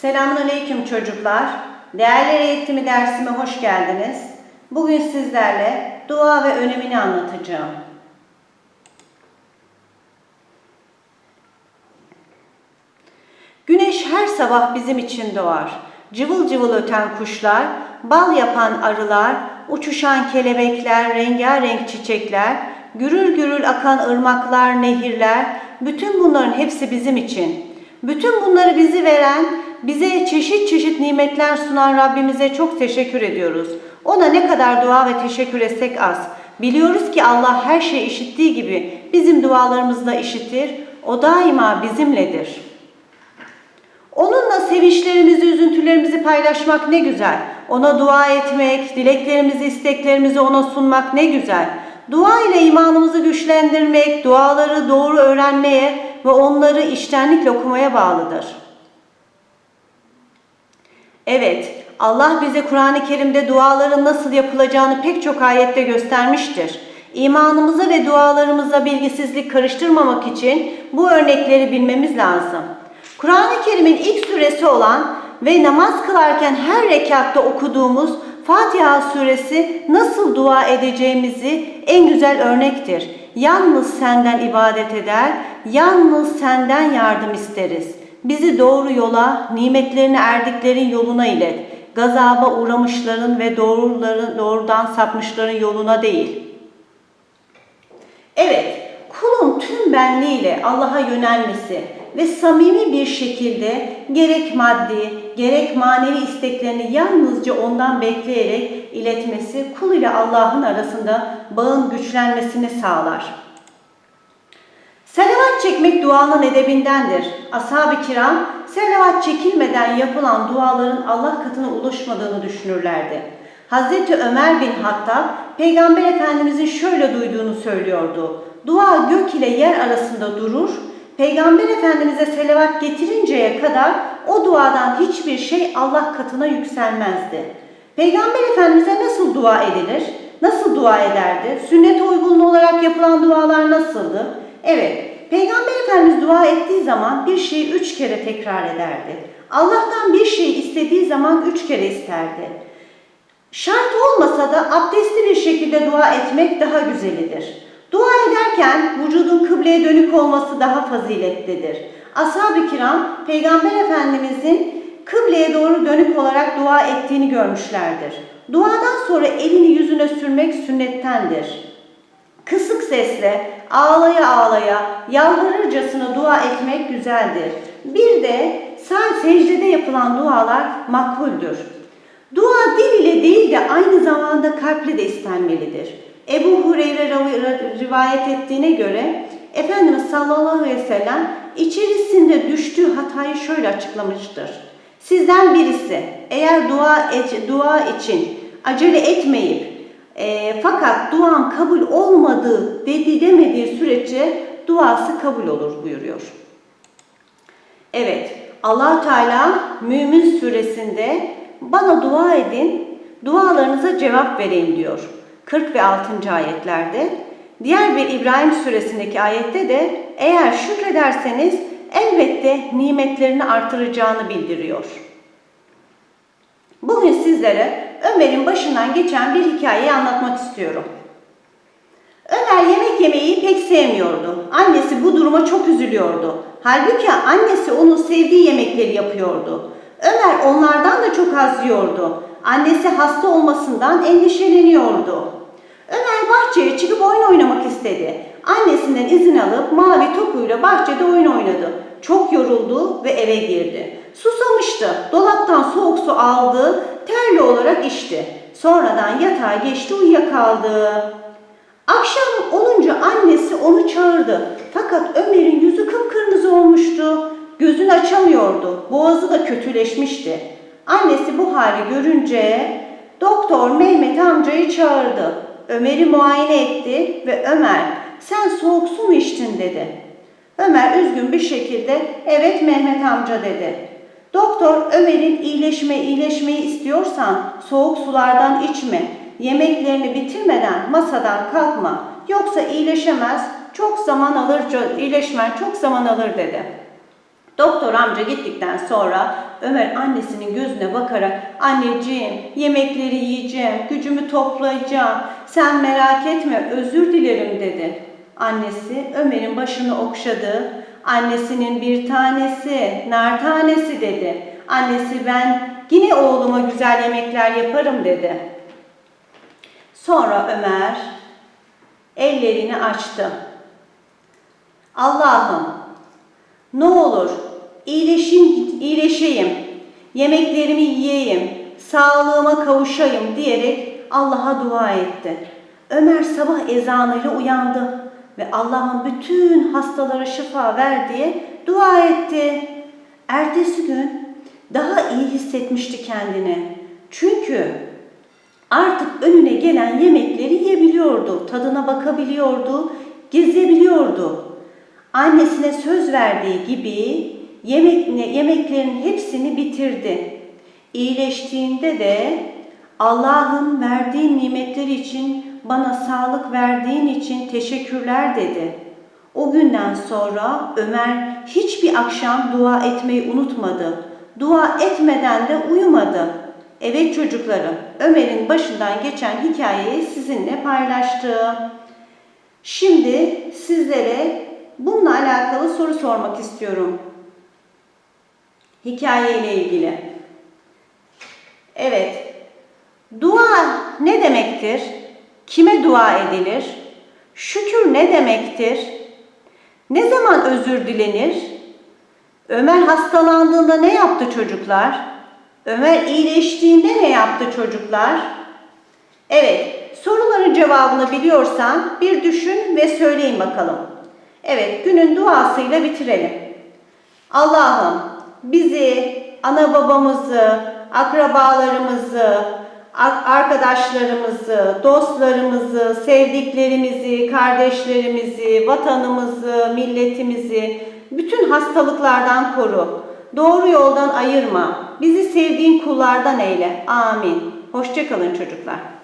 Selamun Aleyküm çocuklar. Değerler eğitimi dersime hoş geldiniz. Bugün sizlerle dua ve önemini anlatacağım. Güneş her sabah bizim için doğar. Cıvıl cıvıl öten kuşlar, bal yapan arılar, uçuşan kelebekler, rengarenk çiçekler, gürül gürül akan ırmaklar, nehirler, bütün bunların hepsi bizim için. Bütün bunları bizi veren, bize çeşit çeşit nimetler sunan Rabbimize çok teşekkür ediyoruz. Ona ne kadar dua ve teşekkür etsek az. Biliyoruz ki Allah her şeyi işittiği gibi bizim dualarımızı da işitir. O daima bizimledir. Onunla sevinçlerimizi, üzüntülerimizi paylaşmak ne güzel. Ona dua etmek, dileklerimizi, isteklerimizi ona sunmak ne güzel. Dua ile imanımızı güçlendirmek, duaları doğru öğrenmeye ve onları iştenlikle okumaya bağlıdır. Evet, Allah bize Kur'an-ı Kerim'de duaların nasıl yapılacağını pek çok ayette göstermiştir. İmanımıza ve dualarımıza bilgisizlik karıştırmamak için bu örnekleri bilmemiz lazım. Kur'an-ı Kerim'in ilk suresi olan ve namaz kılarken her rekatta okuduğumuz Fatiha suresi nasıl dua edeceğimizi en güzel örnektir. Yalnız senden ibadet eder, yalnız senden yardım isteriz. Bizi doğru yola, nimetlerini erdiklerin yoluna ilet. Gazaba uğramışların ve doğruların, doğrudan sapmışların yoluna değil. Evet, kulun tüm benliğiyle Allah'a yönelmesi ve samimi bir şekilde gerek maddi gerek manevi isteklerini yalnızca ondan bekleyerek iletmesi kul ile Allah'ın arasında bağın güçlenmesini sağlar. Selavat çekmek duanın edebindendir. Ashab-ı kiram selavat çekilmeden yapılan duaların Allah katına ulaşmadığını düşünürlerdi. Hazreti Ömer bin Hattab Peygamber Efendimizin şöyle duyduğunu söylüyordu. Dua gök ile yer arasında durur, Peygamber Efendimiz'e selavat getirinceye kadar o duadan hiçbir şey Allah katına yükselmezdi. Peygamber Efendimiz'e nasıl dua edilir? Nasıl dua ederdi? Sünnet uygun olarak yapılan dualar nasıldı? Evet, Peygamber Efendimiz dua ettiği zaman bir şeyi üç kere tekrar ederdi. Allah'tan bir şey istediği zaman üç kere isterdi. Şart olmasa da abdestli bir şekilde dua etmek daha güzelidir. Dua ederken vücudun kıbleye dönük olması daha faziletlidir. Ashab-ı kiram Peygamber Efendimizin kıbleye doğru dönük olarak dua ettiğini görmüşlerdir. Duadan sonra elini yüzüne sürmek sünnettendir. Kısık sesle ağlaya ağlaya yalvarırcasına dua etmek güzeldir. Bir de sağ secdede yapılan dualar makbuldür. Dua dil ile değil de aynı zamanda kalple de istenmelidir. Ebu Hureyre rivayet ettiğine göre Efendimiz sallallahu aleyhi ve sellem içerisinde düştüğü hatayı şöyle açıklamıştır. Sizden birisi eğer dua, et, dua için acele etmeyip e, fakat duam kabul olmadı dedi demediği sürece duası kabul olur buyuruyor. Evet allah Teala Mümin suresinde bana dua edin dualarınıza cevap vereyim diyor. 40 ve 6. ayetlerde. Diğer bir İbrahim suresindeki ayette de eğer şükrederseniz elbette nimetlerini artıracağını bildiriyor. Bugün sizlere Ömer'in başından geçen bir hikayeyi anlatmak istiyorum. Ömer yemek yemeyi pek sevmiyordu. Annesi bu duruma çok üzülüyordu. Halbuki annesi onun sevdiği yemekleri yapıyordu. Ömer onlardan da çok az yiyordu. Annesi hasta olmasından endişeleniyordu. Ömer bahçeye çıkıp oyun oynamak istedi. Annesinden izin alıp mavi topuyla bahçede oyun oynadı. Çok yoruldu ve eve girdi. Susamıştı. Dolaptan soğuk su aldı, terli olarak içti. Sonradan yatağa geçti uyuyakaldı. Akşam olunca annesi onu çağırdı. Fakat Ömer'in yüzü kıpkırmızı olmuştu. Gözünü açamıyordu. Boğazı da kötüleşmişti. Annesi bu hali görünce doktor Mehmet amcayı çağırdı. Ömer'i muayene etti ve Ömer sen soğuk su mu içtin dedi. Ömer üzgün bir şekilde evet Mehmet amca dedi. Doktor Ömer'in iyileşme iyileşmeyi istiyorsan soğuk sulardan içme. Yemeklerini bitirmeden masadan kalkma. Yoksa iyileşemez. Çok zaman alır, iyileşmen çok zaman alır dedi. Doktor amca gittikten sonra Ömer annesinin gözüne bakarak anneciğim yemekleri yiyeceğim, gücümü toplayacağım, sen merak etme özür dilerim dedi. Annesi Ömer'in başını okşadı. Annesinin bir tanesi, nar tanesi dedi. Annesi ben yine oğluma güzel yemekler yaparım dedi. Sonra Ömer ellerini açtı. Allah'ım ne olur iyileşin, iyileşeyim, yemeklerimi yiyeyim, sağlığıma kavuşayım diyerek Allah'a dua etti. Ömer sabah ezanıyla uyandı ve Allah'ın bütün hastalara şifa ver diye dua etti. Ertesi gün daha iyi hissetmişti kendini. Çünkü artık önüne gelen yemekleri yiyebiliyordu, tadına bakabiliyordu, gezebiliyordu. Annesine söz verdiği gibi yemek, yemeklerin hepsini bitirdi. İyileştiğinde de Allah'ın verdiği nimetler için bana sağlık verdiğin için teşekkürler dedi. O günden sonra Ömer hiçbir akşam dua etmeyi unutmadı. Dua etmeden de uyumadı. Evet çocuklarım, Ömer'in başından geçen hikayeyi sizinle paylaştım. Şimdi sizlere bununla alakalı soru sormak istiyorum. Hikaye ile ilgili. Evet. Dua ne demektir? Kime dua edilir? Şükür ne demektir? Ne zaman özür dilenir? Ömer hastalandığında ne yaptı çocuklar? Ömer iyileştiğinde ne yaptı çocuklar? Evet, soruların cevabını biliyorsan bir düşün ve söyleyin bakalım. Evet, günün duasıyla bitirelim. Allah'ım bizi, ana babamızı, akrabalarımızı, arkadaşlarımızı, dostlarımızı, sevdiklerimizi, kardeşlerimizi, vatanımızı, milletimizi bütün hastalıklardan koru. Doğru yoldan ayırma. Bizi sevdiğin kullardan eyle. Amin. Hoşçakalın çocuklar.